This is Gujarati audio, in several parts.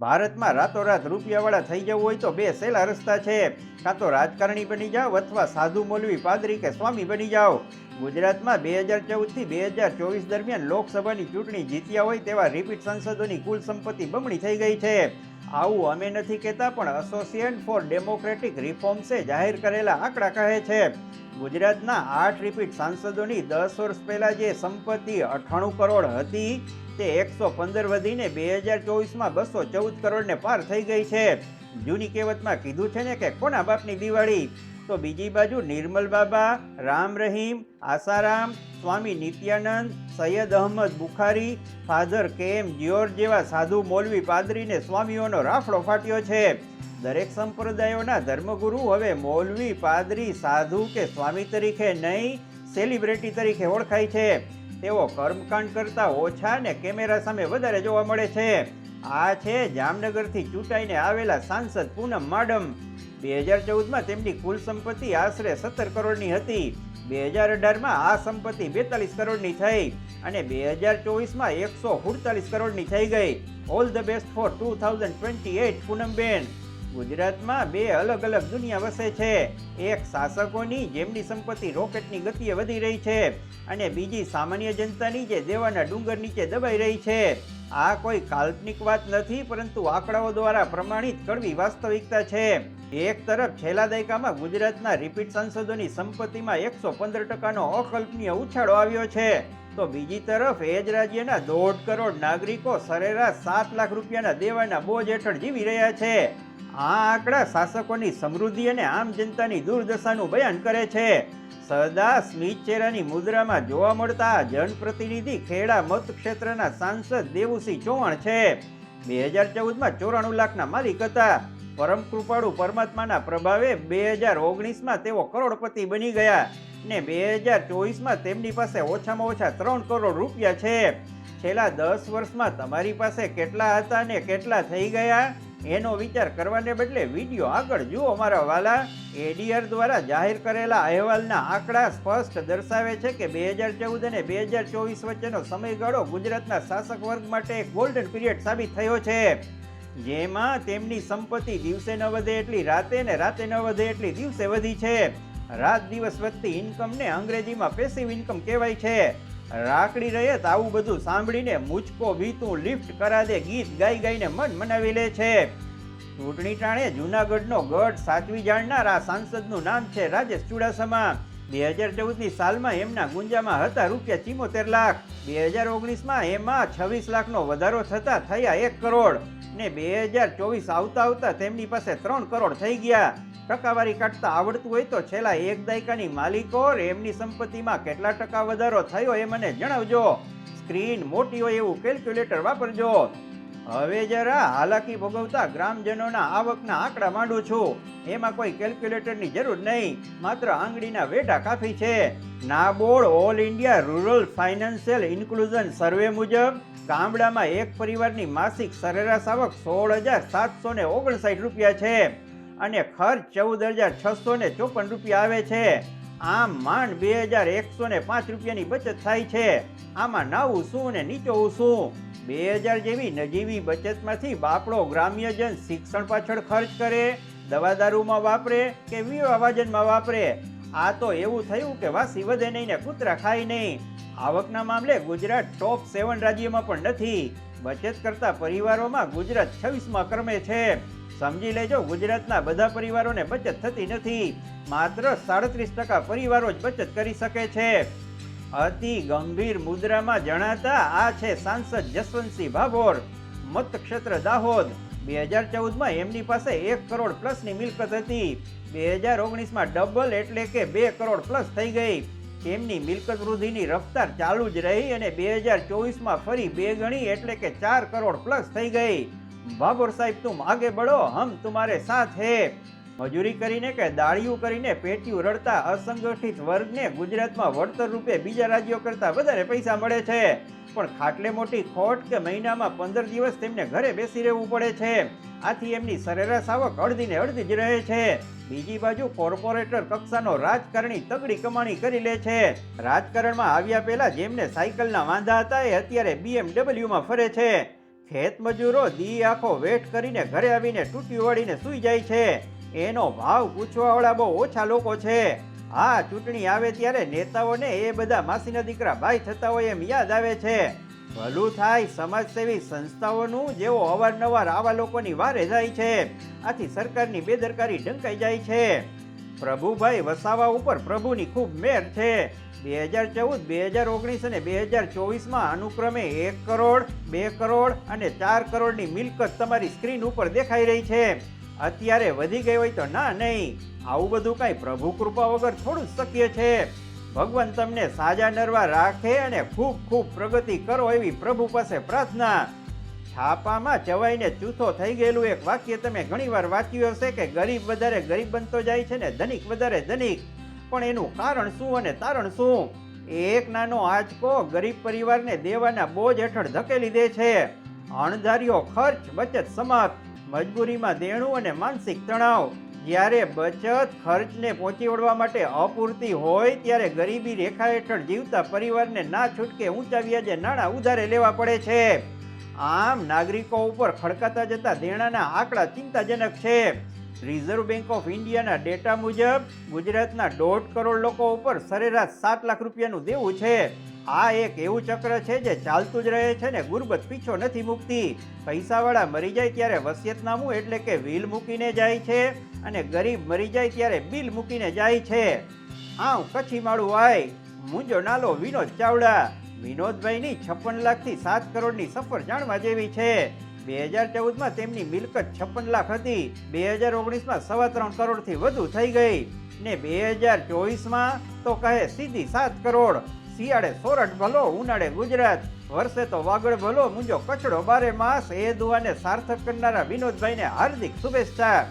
ભારતમાં રાતોરાત રૂપિયાવાળા થઈ જવું હોય તો બે સહેલા રસ્તા છે. કાં તો રાજકારણી બની જાઓ અથવા સાધુ મૌલવી પાદરી કે સ્વામી બની જાઓ. ગુજરાતમાં બે હજાર ચૌદથી બે હજાર ચોવીસ દરમિયાન લોકસભાની ચૂંટણી જીત્યા હોય તેવા રિપીટ સાંસદોની કુલ સંપત્તિ બમણી થઈ ગઈ છે. આવું અમે નથી કહેતા, પણ એસોસિએશન ફોર ડેમોક્રેટિક રિફોર્મ્સે જાહેર કરેલા આંકડા કહે છે, ગુજરાતના આઠ રિપીટ સાંસદોની દસ વર્ષ પહેલાં જે સંપત્તિ અઠ્ઠાણું કરોડ હતી, તે એકસો પંદર વધીને બે હજાર ચોવીસમાં બસો ચૌદ કરોડને પાર થઈ ગઈ છે. જૂની કહેવતમાં કીધું છે ને કે કોના બાપની દિવાળી? તો બીજી બાજુ નિર્મલ બાબા, રામ રહીમ, આસારામ, સ્વામી નિત્યાનંદ, સૈયદ અહમદ બુખારી, ફાધર કે એમ જ્યોર્જ જેવા સાધુ મોલવી પાદરીને સ્વામીઓનો રાફડો ફાટ્યો છે. દરેક સંપ્રદાયોના ધર્મગુરુ હવે મોલવી, પાદરી, સાધુ કે સ્વામી તરીકે નહીં, સેલિબ્રિટી તરીકે ઓળખાય છે. તેઓ કર્મકાંડ કરતા ઓછા ને કેમેરા સામે વધારે જોવા મળે છે. આ છે જામનગરથી ચૂંટાઈને આવેલા સાંસદ પૂનમ માડમ. બે હજાર ચૌદમાં તેમની કુલ સંપત્તિ આશરે સત્તર કરોડની હતી. બે હજાર અઢારમાં આ સંપત્તિ બેતાલીસ કરોડની થઈ અને બે હજાર ચોવીસમાં એકસો સુડતાલીસ કરોડની થઈ ગઈ. All the best for two thousand twenty eight Poonamben ગુજરાતમાં બે અલગ અલગ દુનિયા વસે છે. એક શાસકોની જેમની સંપત્તિ રોકેટની ગતિએ વધી રહી છે અને બીજી સામાન્ય જનતાની જે દેવાના ડુંગર નીચે દબાઈ રહી છે. આ કોઈ કાલ્પનિક વાત નથી, પરંતુ આંકડાઓ દ્વારા પ્રમાણિત કડવી વાસ્તવિકતા છે. એક તરફ છેલ્લા દાયકામાં ગુજરાતના રિપીટ સાંસદોની સંપત્તિમાં એકસો પંદર ટકાનો અકલ્પનીય ઉછાળો આવ્યો છે. તો બીજી તરફ એ જ રાજ્યના દોઢ કરોડ નાગરિકો સરેરાશ સાત લાખ રૂપિયાના દેવાના બોજ હેઠળ જીવી રહ્યા છે. આ આંકડા શાસકોની સમૃદ્ધિ અને આમ જનતાની દુર્દશાનું બયાન કરે છે. સદા સ્મિત ચહેરાની મુદ્રામાં જોવા મળતા જનપ્રતિનિધિ ખેડા મત ક્ષેત્રના સાંસદ દેવુસિંહ ચૌહાણ છે. બે હજાર ચૌદમાં ચોરાણું લાખના માલિક હતા. પરમ કૃપાળુ પરમાત્માના પ્રભાવે બે હજાર ઓગણીસમાં તેઓ કરોડપતિ બની ગયા ને બે હજાર ચોવીસમાં તેમની પાસે ઓછામાં ઓછા ત્રણ કરોડ રૂપિયા છે. છેલ્લા દસ વર્ષમાં તમારી પાસે કેટલા હતા ને કેટલા થઈ ગયા? એનો વિચાર કરવાને બદલે વીડિયો આગળ જુઓ મારા વાલા એડીઆર દ્વારા જાહેર કરેલા અહેવાલના આંકડા સ્પષ્ટ દર્શાવે છે કે બે હજાર ચૌદ અને બે હજાર ચોવીસ વચ્ચેનો સમયગાળો ગુજરાતના શાસક વર્ગ માટે એક ગોલ્ડન પીરિયડ સાબિત થયો છે. જેમાં તેમની સંપત્તિ દિવસે ન વધે એટલી રાતે ને રાતે ન વધે એટલી દિવસે વધી છે. રાત દિવસ વધતી ઇન્કમને અંગ્રેજીમાં પેસિવ ઇન્કમ કહેવાય છે. રાખડી રહે તો આવું બધું સાંભળીને મુચકો વીતું લિફ્ટ કરા દે, ગીત ગાઈ ગાઈને મન મનાવી લે છે. ચૂંટણી ટાણે જૂનાગઢનો ગઢ સાચવી જાણનાર આ સાંસદનું નામ છે રાજેશ ચુડાસમા. બે હજાર ચૌદની સાલમાં એમના ગુંજામાં હતા રૂપિયા ચિમોતેર લાખ. બે હજાર ઓગણીસમાં એમાં છવ્વીસ લાખનો વધારો થતાં થયા એક કરોડ. ને બે હજાર ચોવીસ આવતા આવતા તેમની પાસે ત્રણ કરોડ થઈ ગયા. ટકાવારી કાઢતા આવડતું હોય તો છેલ્લા એક દાયકાની માલિકો એમની સંપત્તિમાં કેટલા ટકા વધારો થયો એ મને જણાવજો. સ્ક્રીન મોટી હોય એવું કેલ્ક્યુલેટર વાપરજો. હવે જરા હાલાકી ભોગવતા ગ્રામજનોના આવકના આંકડા માંડું છું. એમાં કોઈ કેલ્ક્યુલેટરની જરૂર નહીં, માત્ર આંગળીના વેઢા કાફી છે. NABARD all India rural financial inclusion survey મુજબ, ગામડામાં એક પરિવારની માસિક સરેરાશ આવક સોળ હજાર સાતસો ઓગણસાઠ રૂપિયા છે. અને ખર્ચ ચૌદ હજાર છસો ને ચોપન રૂપિયા આવે છે. આમ માંડ બે હજાર એકસો ને પાંચ રૂપિયાની બચત થાય છે. આમાં નવું શું ને નીચોવું શું? બે હજાર જેવી નજીવી બચતમાંથી બાપડો ગ્રામ્યજન શિક્ષણ પાછળ ખર્ચ કરે દવા દારૂમાં વાપરે કે વિવાહવાજનમાં વાપરે? આ તો એવું થયું કે વાસી વધે નહીં ને કૂતરા ખાય નહીં. આવકના મામલે ગુજરાત ટોપ સેવન રાજ્યમાં પણ નથી. બચત કરતા પરિવારોમાં ગુજરાત છવ્વીસમાં ક્રમે છે. સમજી લેજો, ગુજરાતના બધા પરિવારોને બચત થતી નથી. માત્ર સાડત્રીસ ટકા પરિવારો જ બચત કરી શકે છે. અતિ ગંભીર મુદ્રામાં જણાતા આ છે સાંસદ જસવંતસિંહ ભાભોર. મતક્ષેત્ર દાહોદ. બે હજાર ચૌદમાં એમની પાસે એક કરોડ પ્લસની મિલકત હતી. બે હજાર ઓગણીસમાં ડબલ એટલે કે બે કરોડ પ્લસ થઈ ગઈ. એમની મિલકત વૃદ્ધિની રફતાર ચાલુ જ રહી અને બે હજાર ચોવીસમાં ફરી બે ગણી એટલે કે ચાર કરોડ પ્લસ થઈ ગઈ. ભાભોર સાહેબ તુમ આગે બળો, હમ તુમારે સાથ હે. મજૂરી કરીને કે દાળિયું કરીને પેટીયું રડતા અસંગઠિત વર્ગને ગુજરાતમાં વળતર રૂપે બીજા રાજ્યો કરતાં વધારે પૈસા મળે છે. પણ ખાટલે મોટી ખોટ કે મહિનામાં પંદર દિવસ તેમને ઘરે બેસી રહેવું પડે છે. આથી એમની સરેરાશ આવક અડધીને અડધી જ રહે છે. બીજી બાજુ કોર્પોરેટર કક્ષાનો રાજકારણી તગડી કમાણી કરી લે છે. રાજકારણમાં આવ્યા પહેલા જેમને સાયકલના વાંધા હતા એ અત્યારે બીએમડબલ્યુમાં ફરે છે. ખેત મજૂરો દી આખો વેટ કરીને ઘરે આવીને તૂટી વળીને સૂઈ જાય છે. એનો ભાવ પૂછવાવાળા બહુ ઓછા લોકો છે. હા ચૂંટણી આવે ત્યારે નેતાઓને એ બધા માસીના દીકરા ભાઈ થતા હોય એમ યાદ આવે છે. ભલું થાય સમાજસેવી સંસ્થાઓનું જેઓ અવારનવાર આવા લોકોની વારે જાય છે. આથી સરકારની બેદરકારી ઢંકાઈ જાય છે. પ્રભુભાઈ વસાવા ઉપર પ્રભુની ખૂબ મેર છે. બે હજાર ચૌદ, બે હજાર ઓગણીસ અને બે હજાર ચોવીસમાં અનુક્રમે એક કરોડ, બે કરોડ અને ચાર કરોડની મિલકત તમારી સ્ક્રીન ઉપર દેખાઈ રહી છે. અત્યારે વધી ગઈ હોય તો ના, નહીં. આવું બધું કાંઈ પ્રભુ કૃપા વગર થોડું શક્ય છે. ભગવાન તમને સાજા નરવા રાખે અને ખૂબ ખૂબ પ્રગતિ કરો એવી પ્રભુ પાસે પ્રાર્થના. છાપામાં ચવાઈને ચૂથો થઈ ગયેલું એક વાક્ય તમે ઘણીવાર વાંચ્યું હશે કે ગરીબ વધારે ગરીબ બનતો જાય છે ને ધનિક વધારે ધનિક. પણ એનું કારણ શું અને તારણ શું? એક નાનો આંચકો ગરીબ પરિવારને દેવાના બોજ હેઠળ ધકેલી દે છે. અણધાર્યો ખર્ચ, બચત, સમાપ્ત, મજબૂરીમાં દેણું અને માનસિક તણાવ. જ્યારે બચત ખર્ચને પહોંચી વળવા માટે અપૂરતી હોય, ત્યારે ગરીબી રેખા હેઠળ જીવતા પરિવારને ના છૂટકે ઊંચા વ્યાજે નાણાં ઉધારે લેવા પડે છે. આમ નાગરિકો ઉપર ખડકાતા જતા દેણાના આંકડા ચિંતાજનક છે. રિઝર્વ બેંક ઓફ ઇન્ડિયાના ડેટા મુજબ ગુજરાતના દોઢ કરોડ લોકો ઉપર સરેરાશ સાત લાખ રૂપિયાનું દેવું છે. આ એક એવું ચક્ર છે જે ચાલતું જ રહે છે ને ગુરબત પીછો નથી મૂકતી. પૈસાવાળા મરી જાય ત્યારે વસિયતનામું એટલે કે વિલ મૂકીને જાય છે અને ગરીબ મરી જાય ત્યારે બિલ મૂકીને જાય છે. આવ કચ્છી માળું આય મુંજો નાલો વિનોદ ચાવડા. વિનોદભાઈની છપ્પન લાખથી સાત કરોડની સફર જાણવા જેવી છે. બે હજાર ચૌદમાં તેમની મિલકત છપ્પન લાખ હતી. બે હજાર ઓગણીસમાં સવા ત્રણ કરોડથી વધુ થઈ ગઈ. ને બે હજાર ચોવીસમાં તો કહે સીધી સાત કરોડ. શિયાળે સોરઠ ભલો, ઉનાળે ગુજરાત. વર્ષે તો વાગડ ભલો મુંજો કચડો બારે માસ. એ દુઆને સાર્થક કરનારા વિનોદભાઈને હાર્દિક શુભેચ્છા.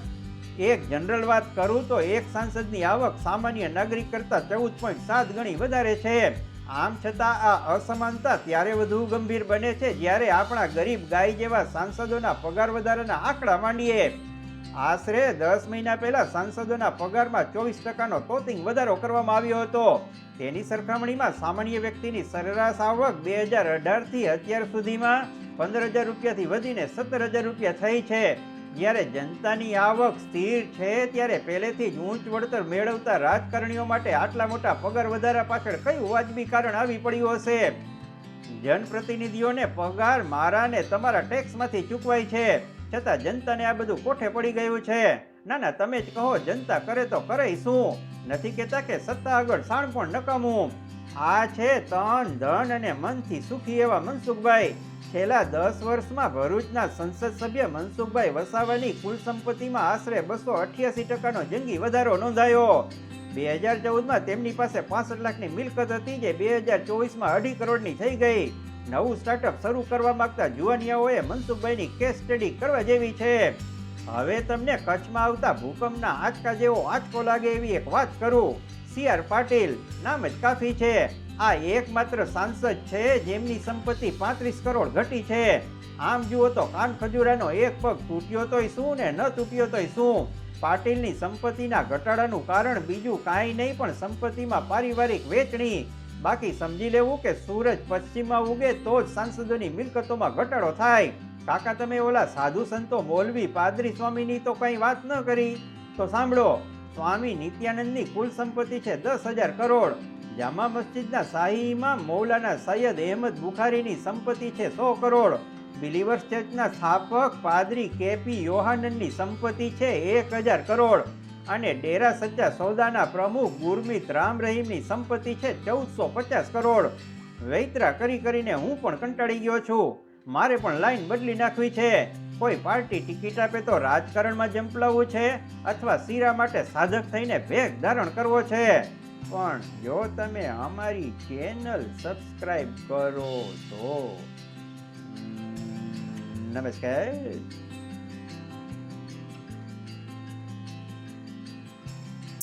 એક જનરલ વાત કરું તો એક સાંસદની આવક સામાન્ય નાગરિક કરતાં ચૌદ પોઈન્ટ સાત ગણી વધારે છે. આમ છતાં આ અસમાનતા ત્યારે વધુ ગંભીર બને છે જ્યારે આપણા ગરીબ ગાય જેવા સાંસદોના પગાર વધારાના આંકડા માંડીએ. આશરે દસ મહિના પહેલા સાંસદોના પગારમાં ચોવીસ ટકાનો તોતિંગ વધારો કરવામાં આવ્યો હતો. તેની સરખામણીમાં સામાન્ય વ્યક્તિની સરેરાશ આવક બે હજાર અઢારથી અત્યાર સુધીમાં પંદર હજાર રૂપિયાથી વધીને સત્તર હજાર રૂપિયા થઈ છે. જ્યારે જનતાની આવક સ્થિર છે, ત્યારે પહેલેથી જ ઊંચ વળતર મેળવતા રાજકારણીઓ માટે આટલા મોટા પગાર વધારા પાછળ કયું વાજબી કારણ આવી પડ્યું હશે? જનપ્રતિનિધિઓને પગાર મારા ને તમારા ટેક્સમાંથી ચૂકવાય છે, છતાં જનતાને આ બધું કોઠે પડી ગયું છે? ના ના, તમે જ કહો, જનતા કરે તો કરે શું? નથી કહેતા કે સત્તા આગળ સાણ પણ નકામું. આ છે તન, ધન અને મનથી સુખી એવા મનસુખભાઈ. છેલ્લા દસ વર્ષમાં ભરૂચના સંસદ સભ્ય મનસુખભાઈ વસાવાની કુલ સંપત્તિમાં આશરે બસો અઠ્યાસી ટકાનો જંગી વધારો નોંધાયો. બે હજાર ચૌદમાં તેમની પાસે પાસઠ લાખની મિલકત હતી જે બે હજાર ચોવીસમાં અઢી કરોડની થઈ ગઈ. નવું સ્ટાર્ટઅપ શરૂ કરવા માંગતા જુવાનિયાઓએ મનસુખભાઈની કેસ સ્ટડી કરવા જેવી છે. હવે તમને કચ્છમાં આવતા ભૂકંપના આંચકા જેવો આંચકો લાગે એવી એક વાત કરું. C R Patil. નામ જ કાફી છે. આ એકમાત્ર સાંસદ છે, જેમની સંપત્તિ પાંત્રીસ કરોડ ઘટી છે. આમ જુઓ તો કાન ખજૂરાનો એક પગ તૂટ્યો તોય શું ને ન તૂટ્યો તોય શું? પાટીલની સંપત્તિના ઘટાડાનું કારણ બીજું કાંઈ નહીં, પણ સંપત્તિમાં પારિવારિક વેચણી. બાકી સમજી લેવું કે સૂરજ પશ્ચિમમાં ઉગે તો જ સાંસદોની મિલકતોમાં ઘટાડો થાય. કાકા, તમે ઓલા સાધુ સંતો મોલવી પાદરી સ્વામીની તો કંઈ વાત ન કરી. તો સાંભળો સ્વામી નિત્યાનંદની કુલ સંપત્તિ છે દસ હજાર કરોડ. જામા મસ્જિદના શાહી મૌલાના સૈયદ અહેમદ બુખારીની સંપત્તિ છે સો કરોડ. બિલિવર્સ ચર્ચના સ્થાપક પાદરી કેપી યોહાનનની સંપત્તિ છે એક હજાર કરોડ. અને ડેરા સજ્જા સૌદાના પ્રમુખ ગુરમિત રામ રહીમની સંપત્તિ છે ચૌદસો પચાસ કરોડ. વૈતરા કરી કરીને હું પણ કંટાળી ગયો છું. મારે પણ લાઈન બદલી નાખવી છે. કોઈ પાર્ટી ટિકિટ આપે તો રાજકારણમાં જંપલાવવું છે અથવા શીરા માટે સાધક થઈને ભેગ ધારણ કરવો છે. પણ જો તમે અમારી ચેનલ સબસ્ક્રાઇબ કરો તો. નમસ્કાર.